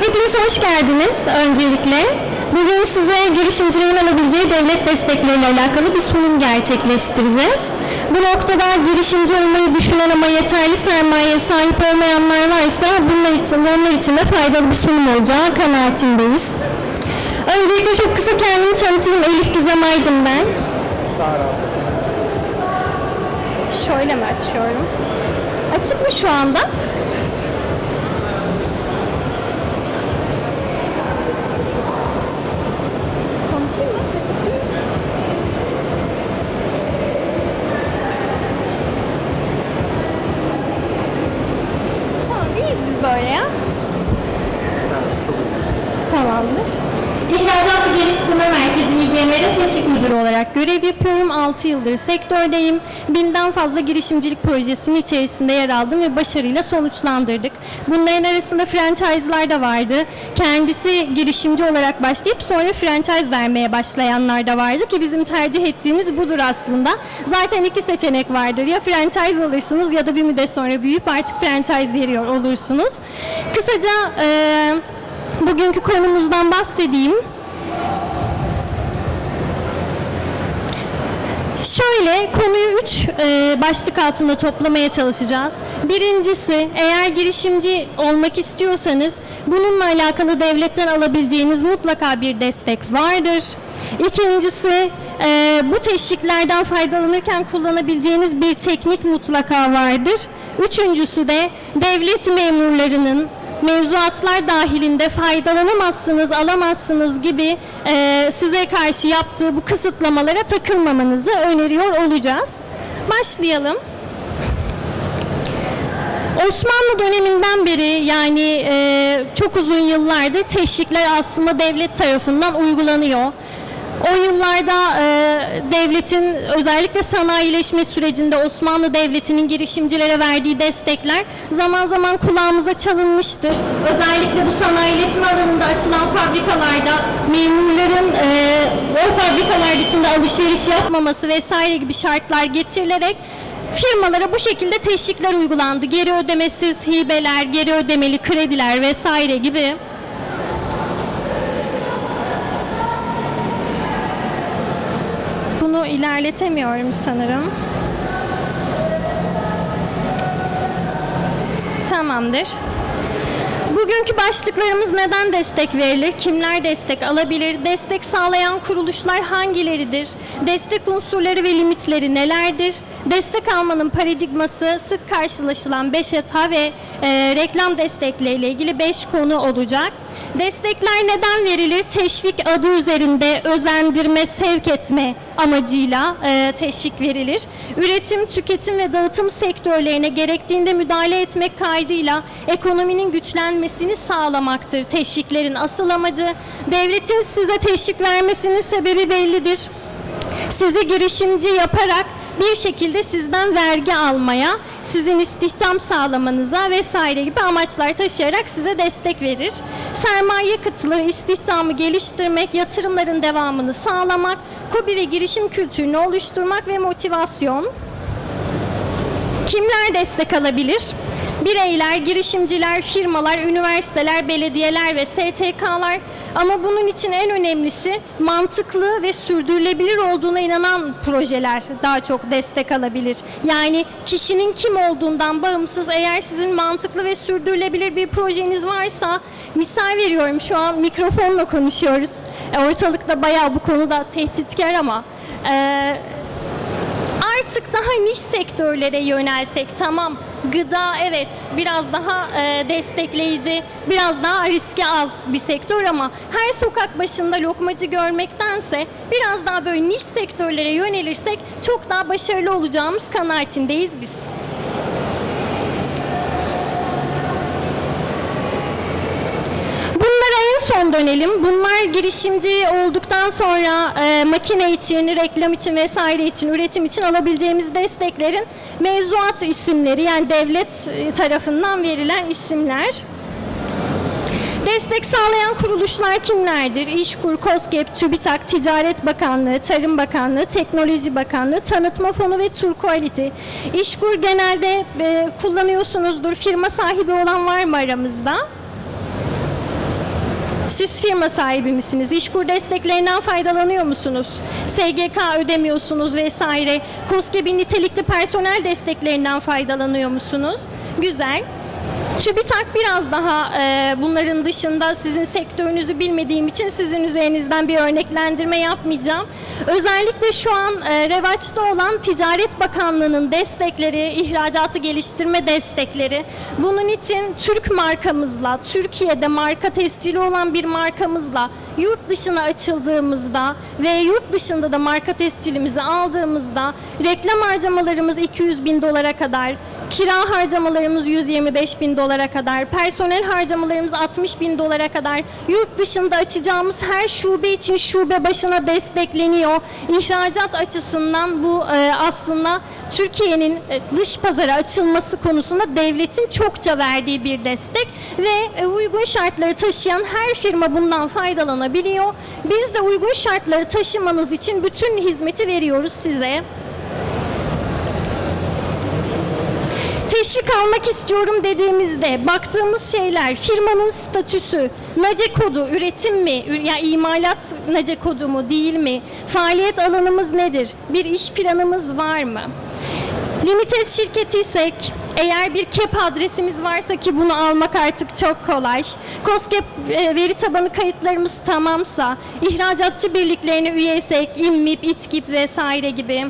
Hepiniz hoş geldiniz öncelikle. Bugün size girişimcilerin alabileceği devlet destekleriyle alakalı bir sunum gerçekleştireceğiz. Bu noktada girişimci olmayı düşünen ama yeterli sermayeye sahip olmayanlar varsa bunlar için, onlar için de faydalı bir sunum olacağı kanaatindeyiz. Öncelikle çok kısa kendimi tanıtayım. Elif Gizem Aydın ben. Şöyle mi açıyorum? Açık mı şu anda? Konuşayım mı? Açık değil mi? Tamam iyiyiz biz böyle ya. Tamamdır. İhracatı Geliştirme Merkezi İGM'de teşvik müdürü görev yapıyorum. 6 yıldır sektördeyim. Binden fazla girişimcilik projesinin içerisinde yer aldım ve başarıyla sonuçlandırdık. Bunların arasında franchise'lar da vardı. Kendisi girişimci olarak başlayıp sonra franchise vermeye başlayanlar da vardı ki bizim tercih ettiğimiz budur aslında. Zaten iki seçenek vardır. Ya franchise alırsınız ya da bir müddet sonra büyüyüp artık franchise veriyor olursunuz. Kısaca eee bugünkü konumuzdan bahsedeyim. Şöyle konuyu üç e, başlık altında toplamaya çalışacağız. Birincisi eğer girişimci olmak istiyorsanız bununla alakalı devletten alabileceğiniz mutlaka bir destek vardır. İkincisi e, bu teşviklerden faydalanırken kullanabileceğiniz bir teknik mutlaka vardır. Üçüncüsü de devlet memurlarının mevzuatlar dahilinde faydalanamazsınız, alamazsınız gibi e, size karşı yaptığı bu kısıtlamalara takılmamanızı öneriyor olacağız. Başlayalım. Osmanlı döneminden beri yani e, çok uzun yıllardır teşvikler aslında devlet tarafından uygulanıyor. O yıllarda e, devletin özellikle sanayileşme sürecinde Osmanlı Devleti'nin girişimcilere verdiği destekler zaman zaman kulağımıza çalınmıştır. Özellikle bu sanayileşme alanında açılan fabrikalarda memurların e, o fabrikalar dışında alışveriş yapmaması vesaire gibi şartlar getirilerek firmalara bu şekilde teşvikler uygulandı. Geri ödemesiz hibeler, geri ödemeli krediler vesaire gibi. Bunu ilerletemiyorum sanırım. Tamamdır. Bugünkü başlıklarımız neden destek verilir? Kimler destek alabilir? Destek sağlayan kuruluşlar hangileridir? Destek unsurları ve limitleri nelerdir? Destek almanın paradigması sık karşılaşılan 5 hata ve e, reklam destekleriyle ilgili 5 konu olacak. Destekler neden verilir? Teşvik adı üzerinde özendirme, sevk etme amacıyla e, teşvik verilir. Üretim, tüketim ve dağıtım sektörlerine gerektiğinde müdahale etmek kaydıyla ekonominin güçlenmesini sağlamaktır teşviklerin asıl amacı. Devletin size teşvik vermesinin sebebi bellidir. Sizi girişimci yaparak bir şekilde sizden vergi almaya, sizin istihdam sağlamanıza vesaire gibi amaçlar taşıyarak size destek verir. Sermaye kıtlığı, istihdamı geliştirmek, yatırımların devamını sağlamak, KOBİ ve girişim kültürünü oluşturmak ve motivasyon. Kimler destek alabilir? Bireyler, girişimciler, firmalar, üniversiteler, belediyeler ve STK'lar ama bunun için en önemlisi mantıklı ve sürdürülebilir olduğuna inanan projeler daha çok destek alabilir. Yani kişinin kim olduğundan bağımsız eğer sizin mantıklı ve sürdürülebilir bir projeniz varsa misal veriyorum şu an mikrofonla konuşuyoruz. E, Ortalıkta bayağı bu konuda tehditkar ama e, artık daha niş sektörlere yönelsek tamam gıda evet biraz daha e, destekleyici biraz daha riski az bir sektör ama her sokak başında lokmacı görmektense biraz daha böyle niş sektörlere yönelirsek çok daha başarılı olacağımız kanaatindeyiz biz. Bunlara en son dönelim. Bunlar girişimci olduktan sonra e, makine için, reklam için vesaire için, üretim için alabileceğimiz desteklerin mevzuat isimleri yani devlet e, tarafından verilen isimler. Destek sağlayan kuruluşlar kimlerdir? İşkur, KOSGEB, TÜBİTAK, Ticaret Bakanlığı, Tarım Bakanlığı, Teknoloji Bakanlığı, Tanıtma Fonu ve Turquality. İşkur genelde e, kullanıyorsunuzdur. Firma sahibi olan var mı aramızda? Siz firma sahibi misiniz? İşkur desteklerinden faydalanıyor musunuz? SGK ödemiyorsunuz vesaire. KOSGEB'in nitelikli personel desteklerinden faydalanıyor musunuz? Güzel. TÜBİTAK biraz daha e, bunların dışında sizin sektörünüzü bilmediğim için sizin üzerinizden bir örneklendirme yapmayacağım. Özellikle şu an e, revaçta olan Ticaret Bakanlığı'nın destekleri, ihracatı geliştirme destekleri. Bunun için Türk markamızla, Türkiye'de marka tescili olan bir markamızla yurt dışına açıldığımızda ve yurt dışında da marka tescilimizi aldığımızda reklam harcamalarımız 200 bin dolara kadar, kira harcamalarımız 125 bin dolara kadar, personel harcamalarımız 60 bin dolara kadar, yurt dışında açacağımız her şube için şube başına destekleniyor. İhracat açısından bu e, aslında Türkiye'nin e, dış pazara açılması konusunda devletin çokça verdiği bir destek ve e, uygun şartları taşıyan her firma bundan faydalanabiliyor. Biz de uygun şartları taşımanız için bütün hizmeti veriyoruz size. Teşvik almak istiyorum dediğimizde baktığımız şeyler firmanın statüsü, NACE kodu, üretim mi, yani imalat NACE kodu mu değil mi, faaliyet alanımız nedir, bir iş planımız var mı? Limites şirketiysek eğer bir KEP adresimiz varsa ki bunu almak artık çok kolay. COSGAP e, veri tabanı kayıtlarımız tamamsa, ihracatçı birliklerine üyeysek, İMMİP, İTKİP vesaire gibi.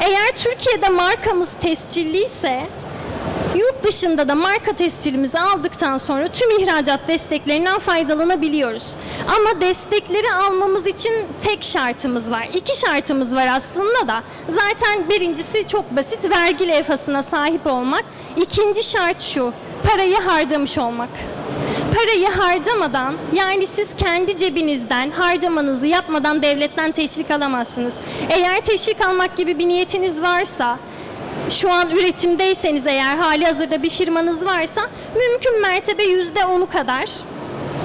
Eğer Türkiye'de markamız tescilliyse Yurt dışında da marka tescilimizi aldıktan sonra tüm ihracat desteklerinden faydalanabiliyoruz. Ama destekleri almamız için tek şartımız var. İki şartımız var aslında da. Zaten birincisi çok basit vergi levhasına sahip olmak. İkinci şart şu parayı harcamış olmak. Parayı harcamadan yani siz kendi cebinizden harcamanızı yapmadan devletten teşvik alamazsınız. Eğer teşvik almak gibi bir niyetiniz varsa şu an üretimdeyseniz eğer hali hazırda bir firmanız varsa mümkün mertebe yüzde onu kadar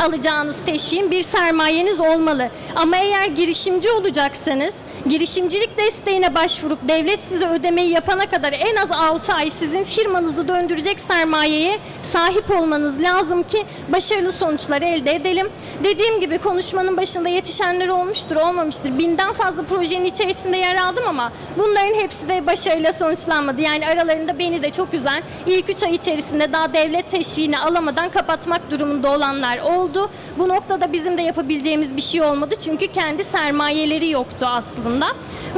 alacağınız teşviğin bir sermayeniz olmalı. Ama eğer girişimci olacaksanız girişimcilik desteğine başvurup devlet size ödemeyi yapana kadar en az 6 ay sizin firmanızı döndürecek sermayeye sahip olmanız lazım ki başarılı sonuçlar elde edelim. Dediğim gibi konuşmanın başında yetişenler olmuştur, olmamıştır. Binden fazla projenin içerisinde yer aldım ama bunların hepsi de başarıyla sonuçlanmadı. Yani aralarında beni de çok üzen ilk 3 ay içerisinde daha devlet teşviğini alamadan kapatmak durumunda olanlar oldu. Bu noktada bizim de yapabileceğimiz bir şey olmadı çünkü kendi sermayeleri yoktu aslında.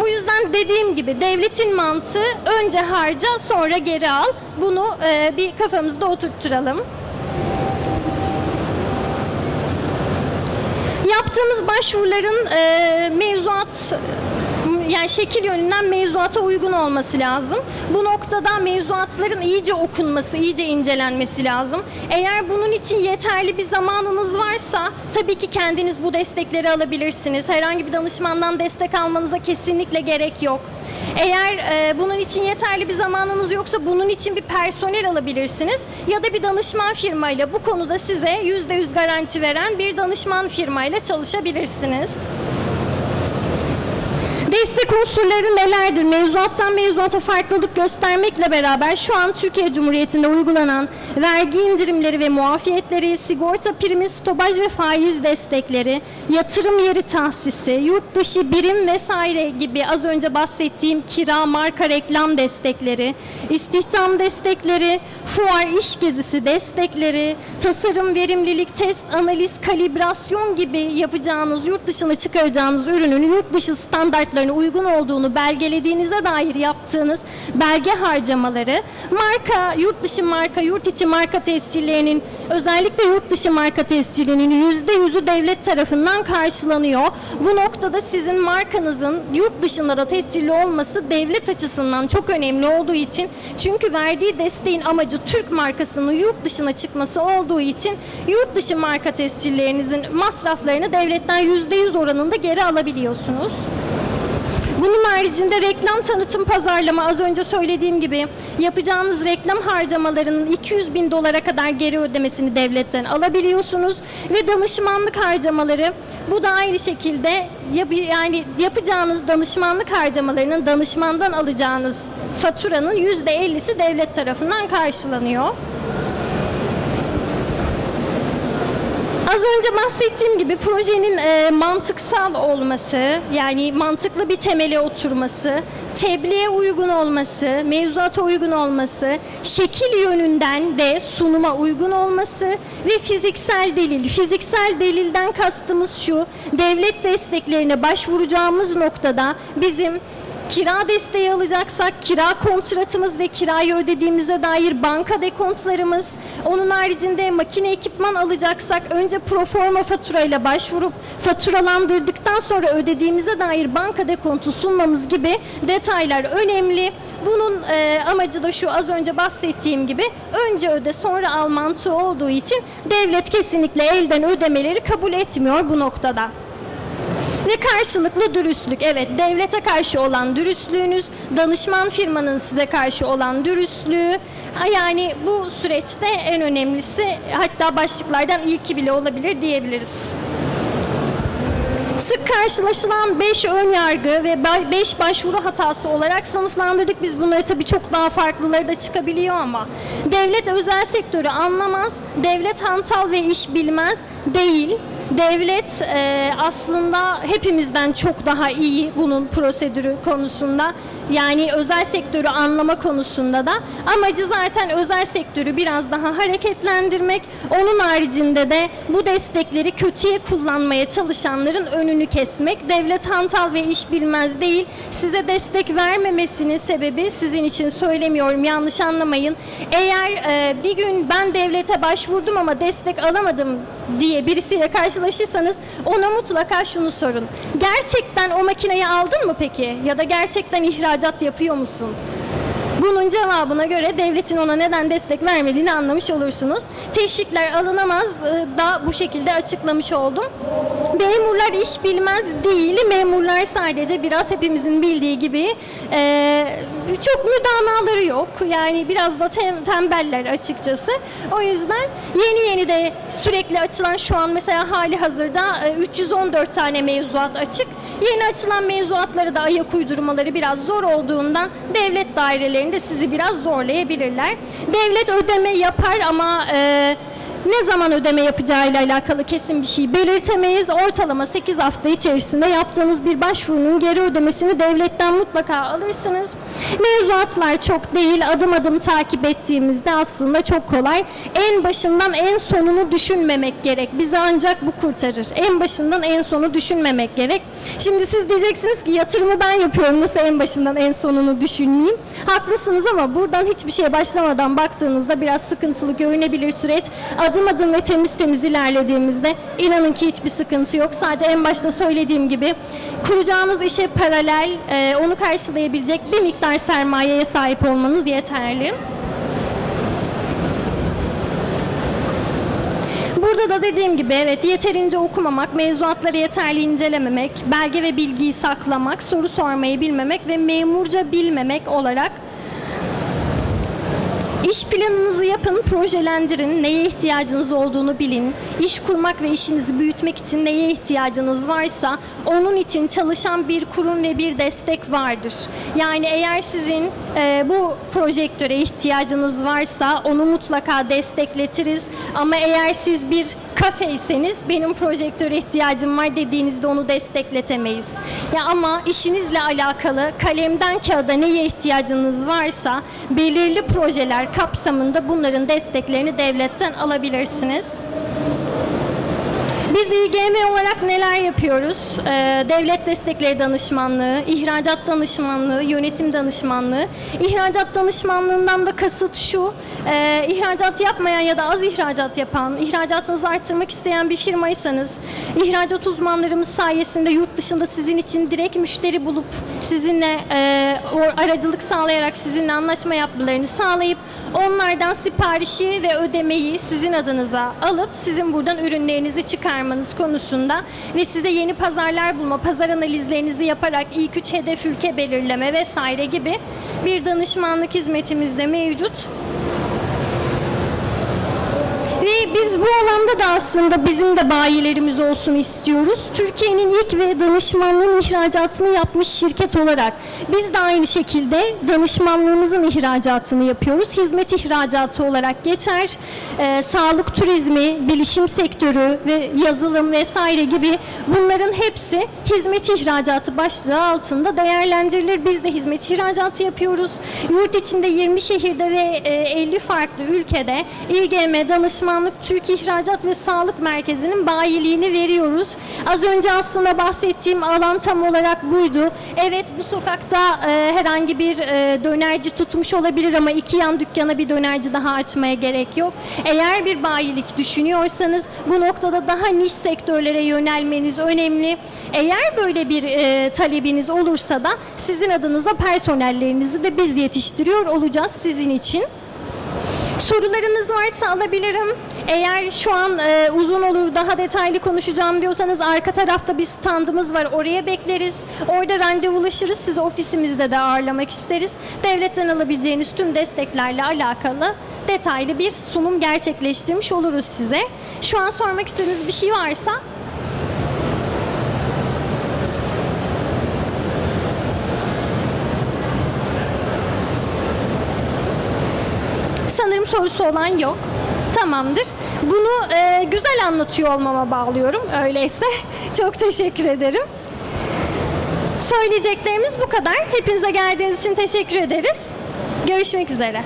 Bu yüzden dediğim gibi devletin mantığı önce harca sonra geri al. Bunu e, bir kafamızda oturtturalım. Yaptığımız başvuruların e, mevzuat yani şekil yönünden mevzuata uygun olması lazım. Bu noktada mevzuatların iyice okunması, iyice incelenmesi lazım. Eğer bunun için yeterli bir zamanınız varsa tabii ki kendiniz bu destekleri alabilirsiniz. Herhangi bir danışmandan destek almanıza kesinlikle gerek yok. Eğer e, bunun için yeterli bir zamanınız yoksa bunun için bir personel alabilirsiniz ya da bir danışman firmayla bu konuda size %100 garanti veren bir danışman firmayla çalışabilirsiniz. Destek unsurları nelerdir? Mevzuattan mevzuata farklılık göstermekle beraber şu an Türkiye Cumhuriyeti'nde uygulanan vergi indirimleri ve muafiyetleri, sigorta primi, stopaj ve faiz destekleri, yatırım yeri tahsisi, yurt dışı birim vesaire gibi az önce bahsettiğim kira, marka, reklam destekleri, istihdam destekleri, fuar iş gezisi destekleri, tasarım, verimlilik, test, analiz, kalibrasyon gibi yapacağınız, yurt dışına çıkaracağınız ürünün yurt dışı standartlarına uygun olduğunu belgelediğinize dair yaptığınız belge harcamaları, marka, yurt dışı marka, yurt içi marka tescillerinin özellikle yurt dışı marka tescilinin yüzde yüzü devlet tarafından karşılanıyor. Bu noktada sizin markanızın yurt dışında da tescilli olması devlet açısından çok önemli olduğu için çünkü verdiği desteğin amacı Türk markasının yurt dışına çıkması olduğu için yurt dışı marka tescillerinizin masraflarını devletten yüzde yüz oranında geri alabiliyorsunuz. Bunun haricinde reklam tanıtım pazarlama az önce söylediğim gibi yapacağınız reklam harcamalarının 200 bin dolara kadar geri ödemesini devletten alabiliyorsunuz ve danışmanlık harcamaları bu da aynı şekilde yap- yani yapacağınız danışmanlık harcamalarının danışmandan alacağınız faturanın %50'si devlet tarafından karşılanıyor. Az önce bahsettiğim gibi projenin e, mantıksal olması, yani mantıklı bir temele oturması, tebliğe uygun olması, mevzuata uygun olması, şekil yönünden de sunuma uygun olması ve fiziksel delil. Fiziksel delilden kastımız şu, devlet desteklerine başvuracağımız noktada bizim Kira desteği alacaksak kira kontratımız ve kirayı ödediğimize dair banka dekontlarımız, onun haricinde makine ekipman alacaksak önce proforma faturayla başvurup faturalandırdıktan sonra ödediğimize dair banka dekontu sunmamız gibi detaylar önemli. Bunun e, amacı da şu az önce bahsettiğim gibi önce öde sonra al mantığı olduğu için devlet kesinlikle elden ödemeleri kabul etmiyor bu noktada. Ve karşılıklı dürüstlük. Evet, devlete karşı olan dürüstlüğünüz, danışman firmanın size karşı olan dürüstlüğü. Yani bu süreçte en önemlisi hatta başlıklardan ilki bile olabilir diyebiliriz. Sık karşılaşılan 5 ön yargı ve 5 başvuru hatası olarak sınıflandırdık. Biz bunları tabii çok daha farklıları da çıkabiliyor ama devlet özel sektörü anlamaz, devlet hantal ve iş bilmez değil. Devlet e, aslında hepimizden çok daha iyi bunun prosedürü konusunda. Yani özel sektörü anlama konusunda da amacı zaten özel sektörü biraz daha hareketlendirmek. Onun haricinde de bu destekleri kötüye kullanmaya çalışanların önünü kesmek. Devlet hantal ve iş bilmez değil. Size destek vermemesinin sebebi sizin için söylemiyorum yanlış anlamayın. Eğer e, bir gün ben devlete başvurdum ama destek alamadım diye birisiyle karşılaşırsanız ona mutlaka şunu sorun. Gerçekten o makineyi aldın mı peki? Ya da gerçekten ihracat yapıyor musun? Bunun cevabına göre devletin ona neden destek vermediğini anlamış olursunuz. Teşvikler alınamaz e, da bu şekilde açıklamış oldum. Memurlar iş bilmez değil. Memurlar sadece biraz hepimizin bildiği gibi e, çok müdanaları yok. Yani biraz da tem- tembeller açıkçası. O yüzden yeni yeni de sürekli açılan şu an mesela hali hazırda e, 314 tane mevzuat açık. Yeni açılan mevzuatları da ayak uydurmaları biraz zor olduğundan devlet dairelerinde sizi biraz zorlayabilirler. Devlet ödeme yapar ama e, ne zaman ödeme yapacağıyla alakalı kesin bir şey belirtemeyiz. Ortalama 8 hafta içerisinde yaptığınız bir başvurunun geri ödemesini devletten mutlaka alırsınız. Mevzuatlar çok değil. Adım adım takip ettiğimizde aslında çok kolay. En başından en sonunu düşünmemek gerek. Bizi ancak bu kurtarır. En başından en sonu düşünmemek gerek. Şimdi siz diyeceksiniz ki yatırımı ben yapıyorum. Nasıl en başından en sonunu düşünmeyeyim? Haklısınız ama buradan hiçbir şeye başlamadan baktığınızda biraz sıkıntılı görünebilir süreç. Adım adım ve temiz temiz ilerlediğimizde inanın ki hiçbir sıkıntı yok. Sadece en başta söylediğim gibi kuracağınız işe paralel e, onu karşılayabilecek bir miktar sermayeye sahip olmanız yeterli. Burada da dediğim gibi evet yeterince okumamak, mevzuatları yeterli incelememek, belge ve bilgiyi saklamak, soru sormayı bilmemek ve memurca bilmemek olarak İş planınızı yapın, projelendirin, neye ihtiyacınız olduğunu bilin. İş kurmak ve işinizi büyütmek için neye ihtiyacınız varsa onun için çalışan bir kurum ve bir destek vardır. Yani eğer sizin e, bu projektöre ihtiyacınız varsa onu mutlaka destekletiriz. Ama eğer siz bir kafeyseniz benim projektöre ihtiyacım var dediğinizde onu destekletemeyiz. Ya ama işinizle alakalı kalemden kağıda neye ihtiyacınız varsa belirli projeler kapsamında bunların desteklerini devletten alabilirsiniz. Biz İGM olarak neler yapıyoruz? Ee, devlet destekleri danışmanlığı, ihracat danışmanlığı, yönetim danışmanlığı. İhracat danışmanlığından da kasıt şu, e, ihracat yapmayan ya da az ihracat yapan, ihracatınızı arttırmak isteyen bir firmaysanız, ihracat uzmanlarımız sayesinde yurt dışında sizin için direkt müşteri bulup sizinle e, aracılık sağlayarak sizinle anlaşma yapmalarını sağlayıp onlardan siparişi ve ödemeyi sizin adınıza alıp sizin buradan ürünlerinizi çıkarmanız konusunda ve size yeni pazarlar bulma, pazar analizlerinizi yaparak ilk üç hedef ülke belirleme vesaire gibi bir danışmanlık hizmetimiz de mevcut. Biz bu alanda da aslında bizim de bayilerimiz olsun istiyoruz. Türkiye'nin ilk ve danışmanlığın ihracatını yapmış şirket olarak biz de aynı şekilde danışmanlığımızın ihracatını yapıyoruz. Hizmet ihracatı olarak geçer. Ee, sağlık turizmi, bilişim sektörü ve yazılım vesaire gibi bunların hepsi hizmet ihracatı başlığı altında değerlendirilir. Biz de hizmet ihracatı yapıyoruz. Yurt içinde 20 şehirde ve e, 50 farklı ülkede İGM Danışmanlık Türk İhracat ve Sağlık Merkezi'nin bayiliğini veriyoruz. Az önce aslında bahsettiğim alan tam olarak buydu. Evet bu sokakta e, herhangi bir e, dönerci tutmuş olabilir ama iki yan dükkana bir dönerci daha açmaya gerek yok. Eğer bir bayilik düşünüyorsanız bu noktada daha niş sektörlere yönelmeniz önemli. Eğer böyle bir e, talebiniz olursa da sizin adınıza personellerinizi de biz yetiştiriyor olacağız sizin için. Sorularınız varsa alabilirim. Eğer şu an e, uzun olur daha detaylı konuşacağım diyorsanız arka tarafta bir standımız var. Oraya bekleriz. Orada randevulaşırız. Sizi ofisimizde de ağırlamak isteriz. Devletten alabileceğiniz tüm desteklerle alakalı detaylı bir sunum gerçekleştirmiş oluruz size. Şu an sormak istediğiniz bir şey varsa Sanırım sorusu olan yok. Tamamdır. Bunu e, güzel anlatıyor olmama bağlıyorum. Öyleyse çok teşekkür ederim. Söyleyeceklerimiz bu kadar. Hepinize geldiğiniz için teşekkür ederiz. Görüşmek üzere.